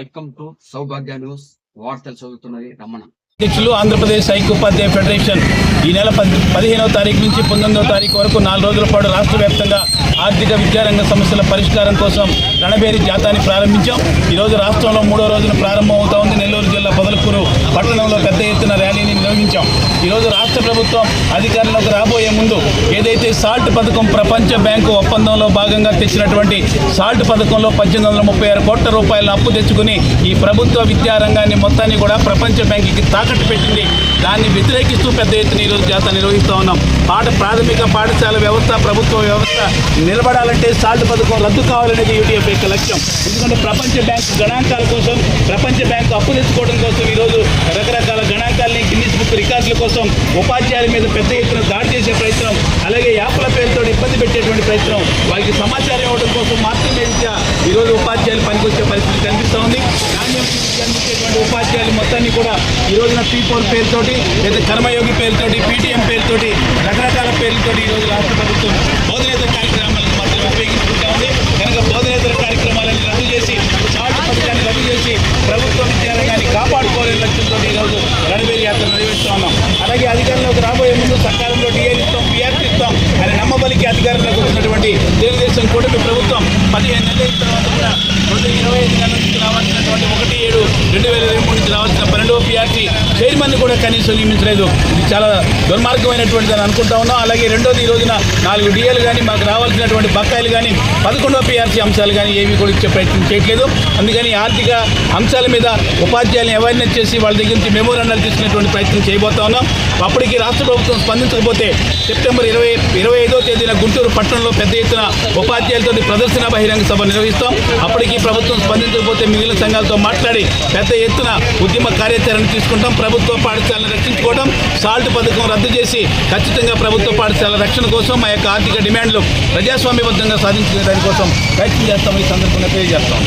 Welcome to Saubhagya news వార్తలు చదువుతున్నది రమణ. అధ్యక్షులు ఆంధ్రప్రదేశ్ ఐక్యోపాధ్యాయ ఫెడరేషన్ ఈ నెల పది పదిహేనవ తారీఖు నుంచి పంతొమ్మిదవ తారీఖు వరకు నాలుగు రోజుల పాటు రాష్ట్ర వ్యాప్తంగా ఆర్థిక విద్యారంగ సమస్యల పరిష్కారం కోసం రణబేరి జాతాన్ని ప్రారంభించాం. ఈరోజు రాష్ట్రంలో మూడో రోజున ప్రారంభమవుతా ఉంది. నెల్లూరు జిల్లా పొదలకూరు పట్టణంలో పెద్ద ఎత్తున ర్యాలీని వినియోగించాం ఈరోజు రాష్ట్ర ప్రభుత్వం అధికారంలోకి రాబోయే ముందు ఏదైతే సాల్ట్ పథకం ప్రపంచ బ్యాంకు ఒప్పందంలో భాగంగా తెచ్చినటువంటి సాల్ట్ పథకంలో పద్దెనిమిది వందల ముప్పై ఆరు కోట్ల రూపాయల అప్పు తెచ్చుకుని ఈ ప్రభుత్వ విద్యారంగాన్ని మొత్తాన్ని కూడా ప్రపంచ బ్యాంకుకి తాకట్టు పెట్టింది. దాన్ని వ్యతిరేకిస్తూ పెద్ద ఎత్తున ఈరోజు జాత నిర్వహిస్తూ ఉన్నాం. పాఠ ప్రాథమిక పాఠశాల వ్యవస్థ ప్రభుత్వ వ్యవస్థ నిలబడాలంటే సాల్ట్ పథకం రద్దు కావాలనేది యూటీఎఫ్ యొక్క లక్ష్యం. ఎందుకంటే ప్రపంచ బ్యాంకు గణాంకాల కోసం ప్రపంచ బ్యాంకు అప్పు తెచ్చుకోవడం కోసం ఈరోజు రకరకాల గణాంక గిన్నిస్ బుక్ రికార్డుల కోసం ఉపాధ్యాయుల మీద పెద్ద ఎత్తున దాడి చేసే ప్రయత్నం అలాగే యాప్ల పేరుతో ఇబ్బంది పెట్టేటువంటి ప్రయత్నం వారికి సమాచారం ఇవ్వడం కోసం మాత్రమే ఈరోజు ఉపాధ్యాయులు పనికొచ్చే పరిస్థితి కనిపిస్తూ ఉంది. అందించేటువంటి ఉపాధ్యాయులు మొత్తాన్ని కూడా ఈ రోజున పీ ఫోర్ పేరుతోటి లేదా కర్మయోగి పేరుతోటి పీటీఎం పేరుతోటి రకరకాల పేర్లతోటి ఈరోజు రాష్ట్ర ప్రభుత్వం బోధనేతర కార్యక్రమాలను మాత్రం ఉపయోగించుకుంటా ఉంది కనుక బోధనేతర కార్యక్రమాలను రద్దు చేసి చాటు పథకాన్ని రద్దు చేసి ప్రభుత్వ విద్యారంగాన్ని కాపాడుకోవాలనే లక్ష్యంతో ఈరోజు రణబేరి యాత్ర నిర్వహిస్తూ ఉన్నాం అలాగే అధికారంలోకి రాబోయే ముందు సకాలంలో డిఏలు ఇస్తాం పిఆర్టీ ఇస్తాం. అని నమ్మబలికి అధికారంలోకి వచ్చినటువంటి తెలుగుదేశం కూటమి ప్రభుత్వం పదిహేను నెలల తర్వాత కూడా రెండు ఇరవై ఐదు నెలల నుంచి రావాల్సినటువంటి ఒకటి ఏడు రెండు వేల ఇరవై మూడు నుంచి రావాల్సిన పన్నెండవ పిఆర్టీ చైర్మన్ కూడా కనీసం నియమించలేదు. ఇది చాలా దుర్మార్గమైనటువంటిది అని అనుకుంటా ఉన్నాం. అలాగే రెండోది ఈ రోజున నాలుగు డిఏలు కానీ మాకు రావాల్సినటువంటి బకాయిలు కానీ పదకొండవ పిఆర్సీ అంశాలు కానీ ఏవి కూడా ఇచ్చే ప్రయత్నం చేయట్లేదు. అందుకని ఆర్థిక అంశాల మీద ఉపాధ్యాయులను అవేర్నెస్ చేసి వాళ్ళ దగ్గర నుంచి మెమోరాండాలు తీసుకునేటువంటి ప్రయత్నం చేయబోతా ఉన్నాం. అప్పటికి రాష్ట్ర ప్రభుత్వం స్పందించకపోతే సెప్టెంబర్ ఇరవై ఇరవై ఐదో తేదీన గుంటూరు పట్టణంలో పెద్ద ఎత్తున ఉపాధ్యాయులతో ప్రదర్శన బహిరంగ సభ నిర్వహిస్తాం. అప్పటికి ప్రభుత్వం స్పందించకపోతే మిగిలిన సంఘాలతో మాట్లాడి పెద్ద ఎత్తున ఉద్యమ కార్యాచరణ తీసుకుంటాం. ప్రభుత్వ పాఠశాలను రక్షించుకోవడం సాల్ట్ పథకం రద్దు చేసి ఖచ్చితంగా ప్రభుత్వ పాఠశాల రక్షణ కోసం మా యొక్క ఆర్థిక డిమాండ్లు ప్రజాస్వామ్యబద్ధంగా సాధించుకునే దానికోసం ప్రయత్నం చేస్తాం ఈ సందర్భంగా తెలియజేస్తాం.